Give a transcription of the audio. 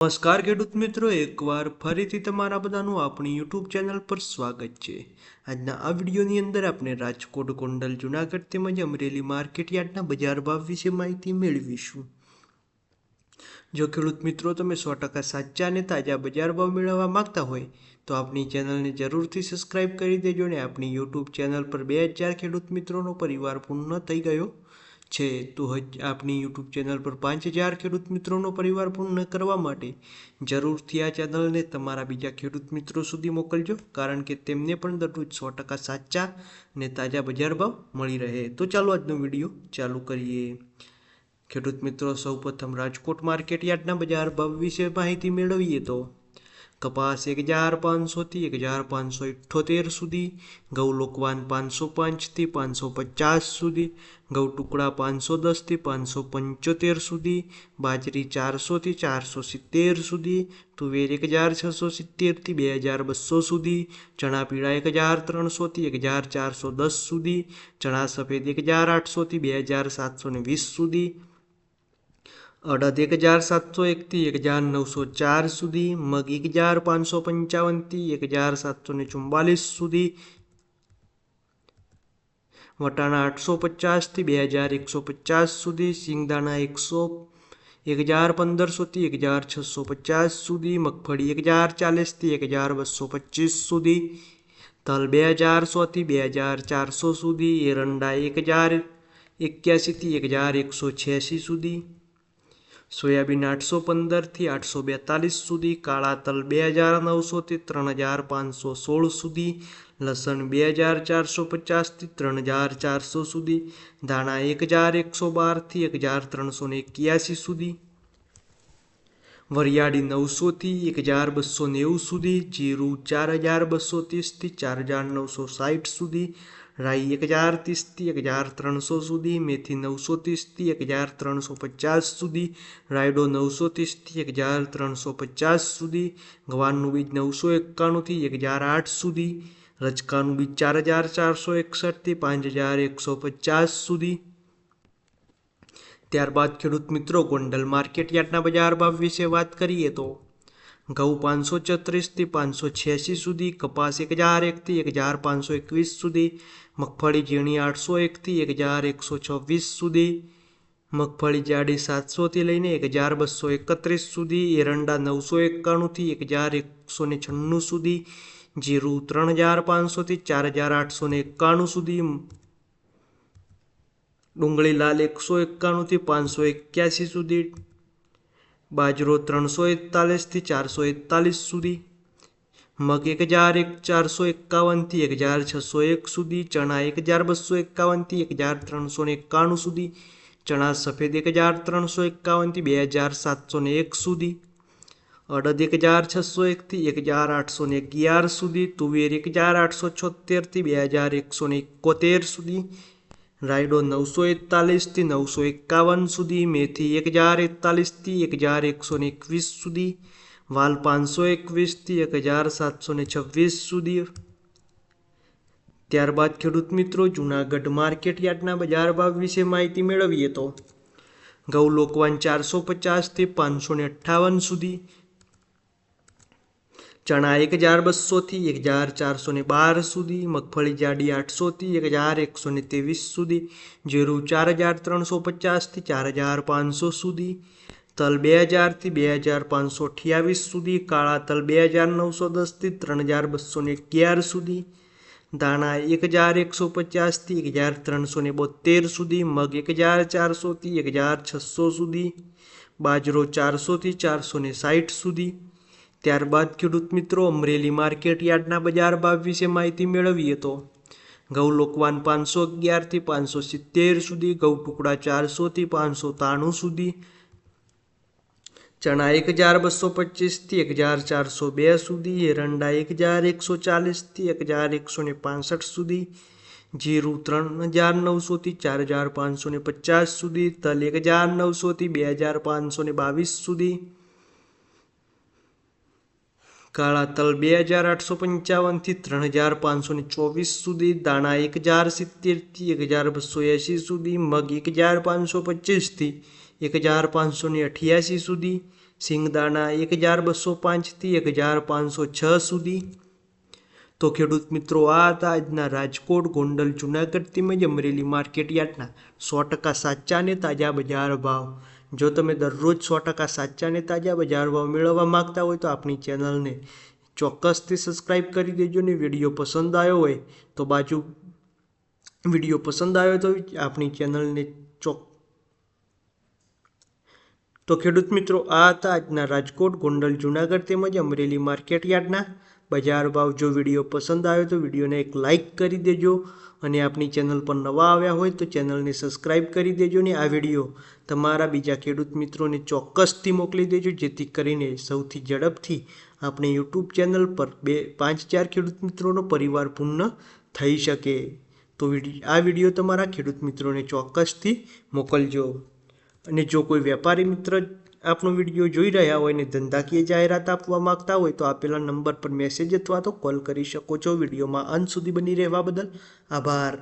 નમસ્કાર ખેડૂત મિત્રો, એકવાર ફરીથી તમારા બધાનું આપણી યુટ્યુબ ચેનલ પર સ્વાગત છે. આજના આ વિડીયોની અંદર આપણે રાજકોટ, ગોંડલ, જુનાગઢ તેમજ અમરેલી માર્કેટ યાર્ડના બજાર ભાવ વિશે માહિતી મેળવીશું. જો ખેડૂત મિત્રો તમે સો ટકા સાચા અને તાજા બજાર ભાવ મેળવવા માંગતા હોય, તો આપણી ચેનલને જરૂરથી સબસ્ક્રાઇબ કરી દેજો અને આપણી યુટ્યુબ ચેનલ પર બે હજાર ખેડૂત મિત્રોનો પરિવાર પૂર્ણ થઈ ગયો. છે, તો આપણી યુટ્યુબ ચેનલ પર પાંચ હજાર ખેડૂત મિત્રોનો પરિવાર પૂર્ણ કરવા માટે જરૂરથી આ ચેનલને તમારા બીજા ખેડૂત મિત્રો સુધી મોકલજો, કારણ કે તેમને પણ દરરોજ સો ટકા સાચા અને તાજા બજાર ભાવ મળી રહે. તો ચાલો આજનો વીડિયો ચાલુ કરીએ. ખેડૂત મિત્રો સૌપ્રથમ રાજકોટ માર્કેટ યાર્ડના બજાર ભાવ વિશે માહિતી મેળવીએ તો કપાસ એક હજાર પાંચસોથી એક હજાર પાંચસો ઇઠ્ઠોતેર સુધી ઘઉં લોકવાન પાંચસો પાંચથી પાંચસો પચાસ સુધી ઘઉં ટુકડા પાંચસો દસથી પાંચસો પંચોતેર સુધી, બાજરી ચારસોથી ચારસો સિત્તેર સુધી, તુવેર એક હજાર છસો સિત્તેરથી બે હજાર બસો સુધી, ચણા પીળા એક હજાર ત્રણસોથી એક હજાર ચારસો દસ સુધી, ચણા સફેદ એક હજાર આઠસોથી બે હજાર સાતસો ને વીસ સુધી અડદ એક હજાર સાતસો એકથી એક હજાર નવસો ચાર સુધી, મગ એક હજાર પાંચસો પંચાવનથી એક હજાર સાતસો ને ચુમ્બાલીસ સુધી, વટાણા આઠસો પચાસથી બે હજાર એકસો પચાસ સુધી સિંગદાણા એકસો એક હજાર પંદરસોથી એક હજાર છસો પચાસ સુધી, મગફળી એક હજાર ચાલીસથી એક હજાર બસો પચીસ સુધી, તલ બે હજાર સોથી બે હજાર ચારસો સુધી, એરંડા એક હજાર એક્યાસીથી એક હજાર એકસો છ્યાસી સુધી સોયાબીન આઠસો પંદરથી આઠસો બેતાલીસ સુધી, કાળા તલ બે હજાર નવસોથી ત્રણ હજાર પાંચસો સોળ સુધી, લસણ બે હજાર ચારસો પચાસથી ત્રણ હજાર ચારસો સુધી, ધાણા એક હજાર એકસો બારથી એક હજાર ત્રણસો એક્યાસી સુધી વરિયાળી નવસોથી એક હજાર બસો નેવું સુધી, જીરું ચાર હજાર બસો ત્રીસથી ચાર હજાર નવસો સાઠ સુધી, રાઈ એક હજાર ત્રીસથી એક હજાર ત્રણસો સુધી, મેથી નવસો ત્રીસથી એક હજાર ત્રણસો પચાસ સુધી, રાયડો નવસો ત્રીસથી એક હજાર ત્રણસો પચાસ સુધી, ગવારનું બીજ નવસો એકાણુંથી એક હજાર આઠ સુધી રચકાનું બીજ ચાર હજાર ચારસો એકસઠથી પાંચ હજાર એકસો પચાસ સુધી ત્યારબાદ ખેડૂત મિત્રો ગોંડલ માર્કેટ યાર્ડના બજાર ભાવ વિશે વાત કરીએ તો ઘઉં પાંચસો છત્રીસથી પાંચસો છ્યાસી સુધી, કપાસ એક હજાર એકથી એક હજાર પાંચસો એકવીસ સુધી, મગફળી ઝીણી આઠસો એકથી એક હજાર એકસો છવ્વીસ સુધી, મગફળી જાડી સાતસોથી લઈને એક હજાર બસો એકત્રીસ સુધી, એરંડા નવસો એકાણુંથી એક હજાર એકસો ને છન્નું સુધી, જીરું ત્રણ હજાર પાંચસોથી ચાર હજાર આઠસો ને એકાણું સુધી ડુંગળી લાલ એકસો એકાણુંથી પાંચસો એક્યાસી સુધી, બાજરો ત્રણસો એકતાલીસથી ચારસો એકતાલીસ સુધી, મગ એક હજાર એક ચારસો એકાવનથી એક હજાર છસો એક સુધી, ચણા એક હજાર બસો એકાવનથી એક હજાર ત્રણસો એકાણું સુધી, ચણા સફેદ એક હજાર ત્રણસો એકાવનથી બે હજાર સાતસો એક સુધી, અડદ એક હજાર છસો એકથી એક હજાર આઠસો ને અગિયાર સુધી, તુવેર એક હજાર આઠસો છોતેરથી બે હજાર એકસો ને એકોતેર સુધી રાયડો નવસો એકતાલીસથી નવસો એકાવન સુધી મેથી એક હજાર એકતાલીસથી એક હજાર એકસો ને એકવીસ સુધી વાલ પાંચસો એકવીસથી એક હજાર સાતસો ને છવ્વીસ સુધી ત્યારબાદ ખેડૂત મિત્રો, જૂનાગઢ માર્કેટ યાર્ડના બજાર ભાવ વિશે માહિતી મેળવીએ તો ઘઉં લોકવાન ચારસો પચાસથી પાંચસો ને અઠ્ઠાવન સુધી ચણા એક હજાર બસોથી એક હજાર ચારસો ને બાર સુધી, મગફળી જાડી આઠસોથી એક હજાર એકસો ને ત્રેવીસ સુધી, જીરું ચાર હજાર ત્રણસો પચાસથી ચાર હજાર પાંચસો સુધી, તલ બે હજારથી બે હજાર પાંચસો અઠ્યાવીસ સુધી, કાળા તલ બે હજાર નવસો દસથી ત્રણ હજાર બસો ને અગિયાર સુધી, દાણા એક હજાર એકસો પચાસથી એક હજાર ત્રણસો ને બોતેર સુધી, મગ એક હજાર ચારસોથી એક હજાર છસો સુધી, બાજરો ચારસોથી ચારસો ને સાઠ સુધી ત્યારબાદ ખેડૂત મિત્રો અમરેલી માર્કેટ યાર્ડના બજાર ભાવ વિશે માહિતી મેળવીએ તો ઘઉં લોકવાન પાંચસો અગિયારથી પાંચસો સિત્તેર સુધી, ઘઉં ટુકડા ચારસોથી પાંચસો ત્રાણું સુધી, ચણા એક હજાર બસો પચીસથી એક હજાર ચારસો બે સુધી, એરંડા એક હજાર એકસો ચાલીસથી એક હજાર એકસો ને પાસઠ સુધી, જીરું ત્રણ હજાર નવસોથી ચાર હજાર પાંચસો ને પચાસ સુધી, તલ એક હજાર નવસોથી બે હજાર પાંચસો ને બાવીસ સુધી કાળા તલ બે હજાર આઠસો પંચાવનથી ત્રણ હજાર પાંચસો ને ચોવીસ સુધી દાણા એક હજાર સિત્તેરથી એક હજાર બસો એંસી સુધી, મગ એક હજાર પાંચસો પચીસથી એક હજાર પાંચસો અઠ્યાસી સુધી સિંગદાણા એક હજાર બસો પાંચથી એક હજાર પાંચસો છ સુધી. તો ખેડૂત મિત્રો, આ હતા આજના રાજકોટ, ગોંડલ, જુનાગઢ તેમજ અમરેલી માર્કેટ યાર્ડના સો ટકા સાચા ને તાજા બજાર ભાવ. જો તમે દરરોજ સો ટકા સાચા અને તાજા બજાર ભાવ મેળવવા માગતા હોય તો આપણી ચેનલને ચોક્કસથી સબસ્ક્રાઈબ કરી દેજો ને વીડિયો પસંદ આવ્યો હોય તો બાજુ વીડિયો પસંદ આવ્યો તો આપણી ચેનલને ચોક તો ખેડૂત મિત્રો, આ હતા આજના રાજકોટ, ગોંડલ, જુનાગઢ તેમજ અમરેલી માર્કેટ યાર્ડના બજાર ભાવ જો વીડિયો પસંદ આવ્યો તો વિડીયોને એક લાઇક કરી દેજો અને આપણી ચેનલ પર નવા આવ્યા હોય તો ચેનલને સબસ્ક્રાઈબ કરી દેજો ને આ વીડિયો તમારા બીજા ખેડૂત મિત્રોને ચોક્કસથી મોકલી દેજો, જેથી કરીને સૌથી ઝડપથી આપણે યુટ્યુબ ચેનલ પર બે પાંચ ચાર ખેડૂત મિત્રોનો પરિવાર પૂર્ણ થઈ શકે. તો આ વીડિયો તમારા ખેડૂત મિત્રોને ચોક્કસથી મોકલજો. અને જો કોઈ વેપારી મિત્ર આપણો વીડિયો જોઈ રહ્યા હોય અને ધંધાકીય જાહેરાત આપવા માંગતા હોય તો આપેલા નંબર પર મેસેજ અથવા તો કોલ કરી શકો છો. વિડીયોમાં અંત સુધી બની રહેવા બદલ આભાર.